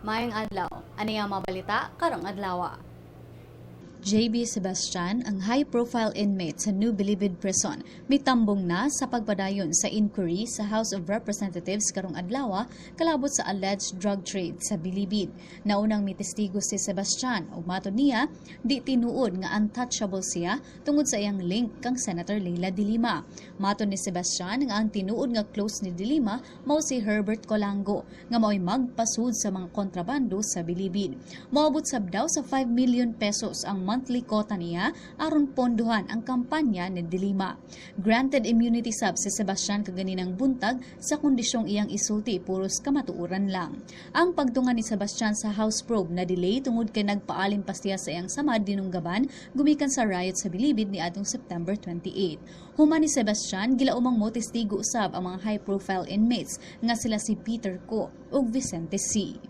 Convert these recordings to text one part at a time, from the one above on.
Mayang adlaw, ani nga mga balita karong adlaw. JB Sebastian, ang high-profile inmate sa New Bilibid Prison, mitambong na sa pagpadayon sa inquiry sa House of Representatives karong adlaw kalabot sa alleged drug trade sa Bilibid. Naunang mitestigo si Sebastian ug matud niya di tinuod nga untouchable siya tungod sa iyang link kang Senator Leila de Lima. Matud ni Sebastian nga ang tinuod nga close ni de Lima mao si Herbert Colango nga mao'y magpasud sa mga kontrabando sa Bilibid. Moabot sab daw sa 5 million pesos ang monthly quota niya aron pondohan ang kampanya ni Dilima. Granted immunity sub si Sebastian kaganinang buntag sa kondisyong iyang isulti puros kamatuuran lang. Ang pagtunga ni Sebastian sa House probe na delay tungod kay nagpaalim pa siya sa iyang samad dinunggaban gumikan sa riot sa Bilibid ni adtong September 28. Human ni Sebastian gilaumang mo testigo usab ang mga high-profile inmates nga sila si Peter Co ug Vicente C.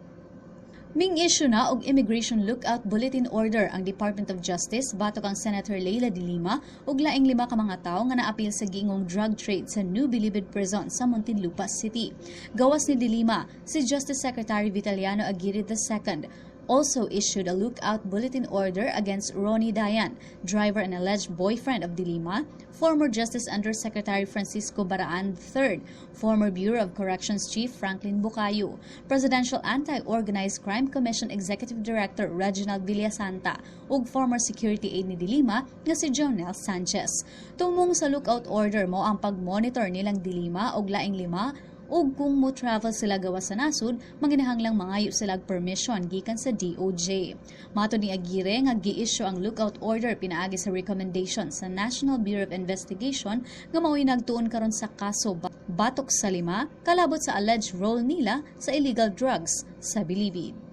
Ming issue na og Immigration Lookout Bulletin Order ang Department of Justice batok ang Senator Leila de Lima ug laing lima ka mga tawo nga naapil sa gingong drug trade sa New Bilibid Prison sa Muntinlupa City. Gawas ni de Lima, si Justice Secretary Vitaliano Aguirre II also issued a lookout bulletin order against Ronnie Dayan, driver and alleged boyfriend of Dilima, former Justice Undersecretary Francisco Baraan III, former Bureau of Corrections Chief Franklin Bukayo, Presidential Anti-Organized Crime Commission Executive Director Reginald Villasanta, ug former security aide ni Dilima nga si Jonel Sanchez. Tumong sa lookout order mo ang pag-monitor nilang Dilima og laing lima ug kung mo travel sila gawas sa nasud, manginahanglang mangayo sila og permission gikan sa DOJ. Mato ni Aguirre nga gi-issue ang lookout order pinaagi sa recommendation sa National Bureau of Investigation nga mao'y nagtuon karon sa kaso ba- batok sa lima kalabot sa alleged role nila sa illegal drugs sa Bilibid.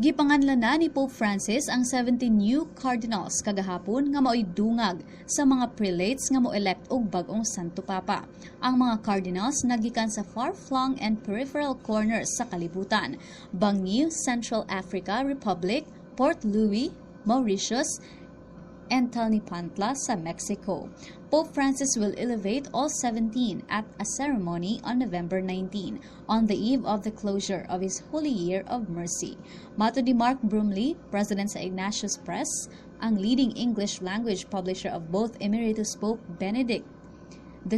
Gipanganlan na ni Pope Francis ang 17 new cardinals kagahapon nga mao'y dungag sa mga prelates nga mo-elect og bag-ong Santo Papa. Ang mga cardinals nagikan sa far-flung and peripheral corners sa kalibutan, Bangi, Central Africa Republic, Port Louis, Mauritius, and Tlalnepantla sa Mexico. Pope Francis will elevate all 17 at a ceremony on November 19, on the eve of the closure of his Holy Year of Mercy. Mato ni Mark Brumley, president sa Ignatius Press, ang leading English language publisher of both Emeritus Pope Benedict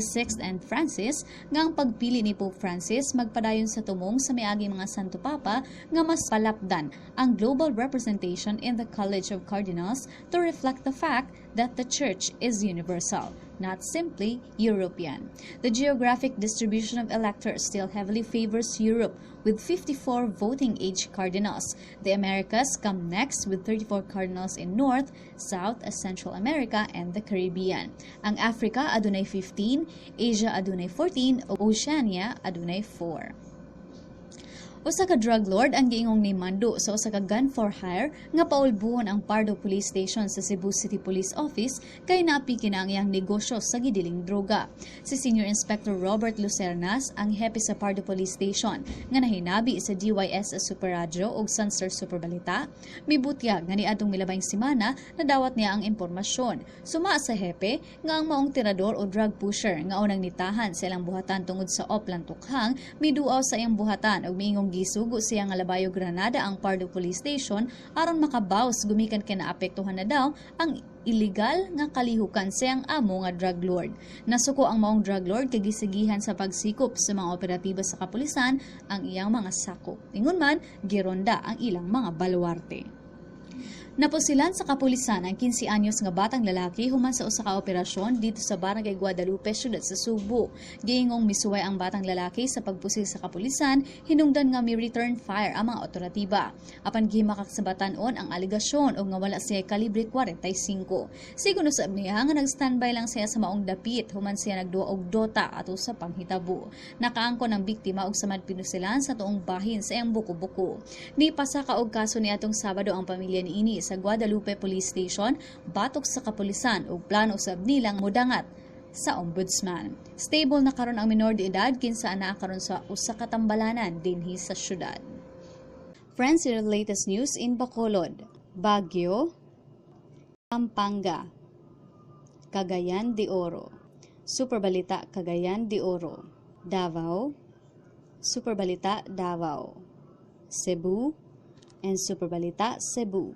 Sixth and Francis nga ang pagpili ni Pope Francis magpadayon sa tumong sa miagi mga Santo Papa nga mas palapdan ang global representation in the College of Cardinals to reflect the fact that the Church is universal, not simply European. The geographic distribution of electors still heavily favors Europe with 54 voting age cardinals. The Americas come next with 34 cardinals in North, South, uh, Central America, and the Caribbean. Ang Africa adunay 15, Asia adunay 14, Oceania adunay 4. Usa ka drug lord ang giingong ni Mando sa usa ka gun for hire nga paulbuhon ang Pardo Police Station sa Cebu City Police Office kay naapi ang iyang negosyo sa gidiling droga. Si Senior Inspector Robert Lucernas ang hepe sa Pardo Police Station nga nahinabi sa DYS Super Radio ug Sunster Super Balita. Mibutyag nga niadtong milabay semana nadawat niya ang impormasyon. Suma sa hepe nga ang maong tirador o drug pusher nga unang nitahan sa ilang buhatan tungod sa Oplan Tukhang miduaw sa iyang buhatan ug miingong gisugo siya nga labayo Granada ang Pardo Police Station aron makabaws gumikan kay naapektuhan na daw ang illegal nga kalihukan siyang amo nga drug lord. Nasuko ang maong drug lord kay gisigihan sa pagsikop sa mga operatiba sa kapulisan ang iyang mga sakop. Ingon man gironda ang ilang mga baluarte. Naposilan sa kapulisan ang 15 anyos nga batang lalaki human sa usa ka operasyon dito sa Barangay Guadalupe, syudad sa Subo. Giingong misuway ang batang lalaki sa pagpusil sa kapulisan, hinungdan nga may return fire ang mga otoratiba. Apan gihimakak sa batanon ang aligasyon o nga wala siya kalibre 45. Siguro sa niya nga nag-standby lang siya sa maong dapit human siya nagduwa og dota ato sa panghitabo. Nakaangkon ang biktima og samad pinusilan sa tuong bahin sa iyang buko-buko. Ni pasaka og kaso ni atong Sabado ang pamilya ni ini sa Guadalupe Police Station batok sa kapulisan ug plano usab nilang mudangat sa ombudsman. Stable na karon ang minor de edad kinsa ana karon sa usa ka tambalanan dinhi sa syudad. Friends, your latest news in Bacolod, Baguio, Pampanga, Cagayan de Oro, Superbalita Cagayan de Oro, Davao, Superbalita Davao, Cebu, and Superbalita Cebu.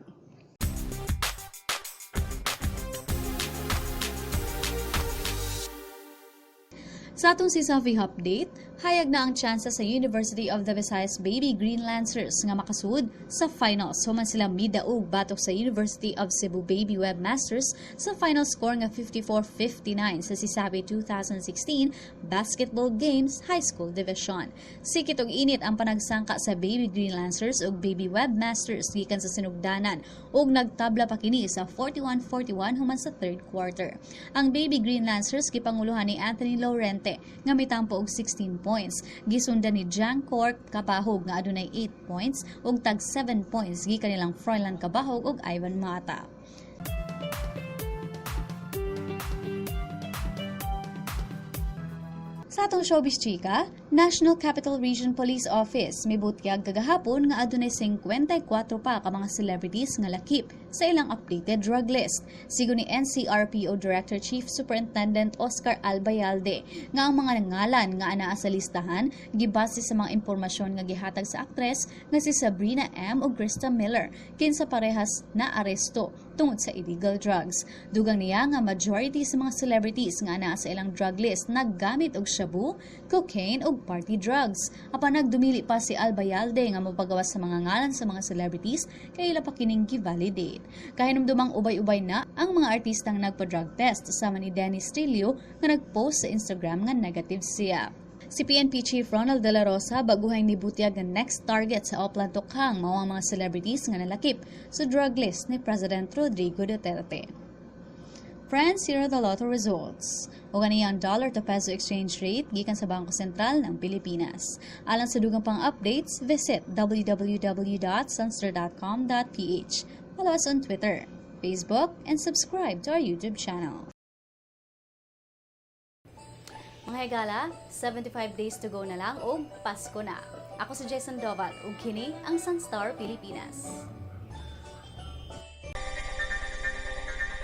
Sa atong si Safi update, hayag na ang tsansa sa University of the Visayas Baby Green Lancers nga makasud sa finals. Human sila midaog batok sa University of Cebu Baby Webmasters sa final score nga 54-59 sa Sisabi 2016 Basketball Games High School Division. Sikit og init ang panagsangka sa Baby Green Lancers ug Baby Webmasters gikan sa sinugdanan ug nagtabla pa kini sa 41-41 human sa third quarter. Ang Baby Green Lancers gipanguluhan ni Anthony Laurente nga mitampo og 16 points. Gisundan ni Jan Cork Kapahog nga adunay 8 points ug tag 7 points gikan nilang Froilan Kabahog ug Ivan Mata. Sa atong showbiz chika, National Capital Region Police Office mibutyag kagahapon nga adunay 54 pa ka mga celebrities nga lakip sa ilang updated drug list. Sigo ni NCRPO Director Chief Superintendent Oscar Albayalde nga ang mga ngalan nga anaa sa listahan gibase sa mga impormasyon nga gihatag sa aktres nga si Sabrina M ug Krista Miller kinsa parehas na aresto tungod sa illegal drugs. Dugang niya nga majority sa mga celebrities nga anaa sa ilang drug list naggamit og shabu, cocaine ug party drugs. Apan nagdumili pa si Albayalde nga mapagawas sa mga ngalan sa mga celebrities kay ila pa kining gi-validate. Kahinumdumang ubay-ubay na ang mga artistang nagpa-drug test sama ni Dennis Trillo nga nagpost sa Instagram nga negative siya. Si PNP Chief Ronald De La Rosa baguhay ni Butyag ang next target sa Oplan Tokhang mao ang mga celebrities nga nalakip sa drug list ni President Rodrigo Duterte. Friends, here are the lotto results. O ganyan ang dollar to peso exchange rate gikan sa Bangko Sentral ng Pilipinas. Alang sa dugang pang updates, visit www.sunster.com.ph. Follow us on Twitter, Facebook, and subscribe to our YouTube channel. Mga higala, 75 days to go na lang ug Pasko na. Ako si Jason Doval ug kini ang Sunstar Pilipinas.